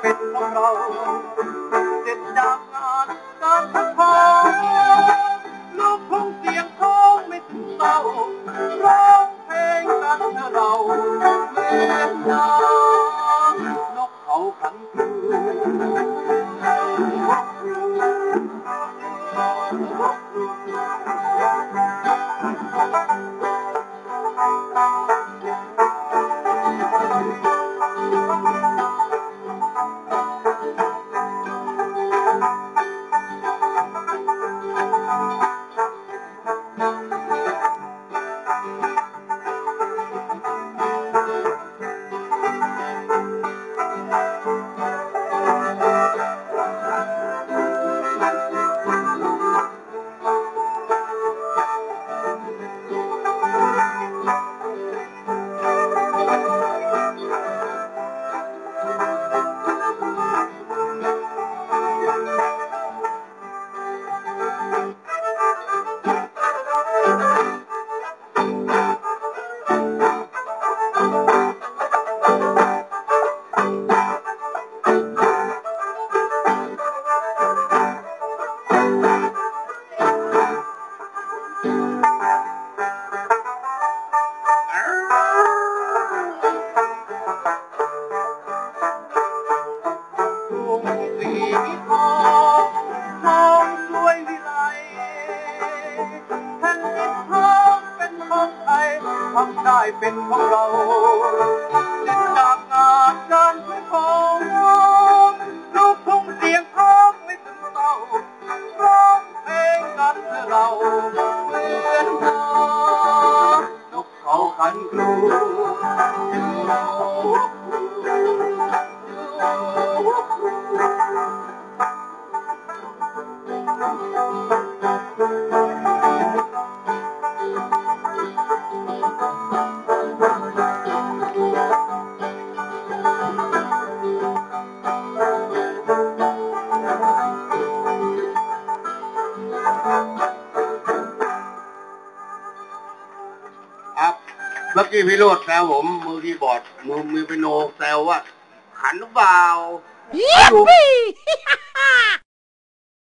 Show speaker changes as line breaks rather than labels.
เป็นของเราเด็ดจากงานการทักทองลูกทุ่งเสียงท้องไม่ถึงเราร้องเพลงกันเราเมื่อนางนกเขาขันคืน ได้เป็นของเราจากงานการช่วยของลูกทุ่งเสียงร้อมไม่ถึงเราร้องเพลงกันเราเหมือนเดิมนกเขาขันครู เมื่อกี้พี่โรดแซวผม มือคีย์บอร์ดมือมือเป็นโนแซวว่าขันหรือเปล่า
Yippee!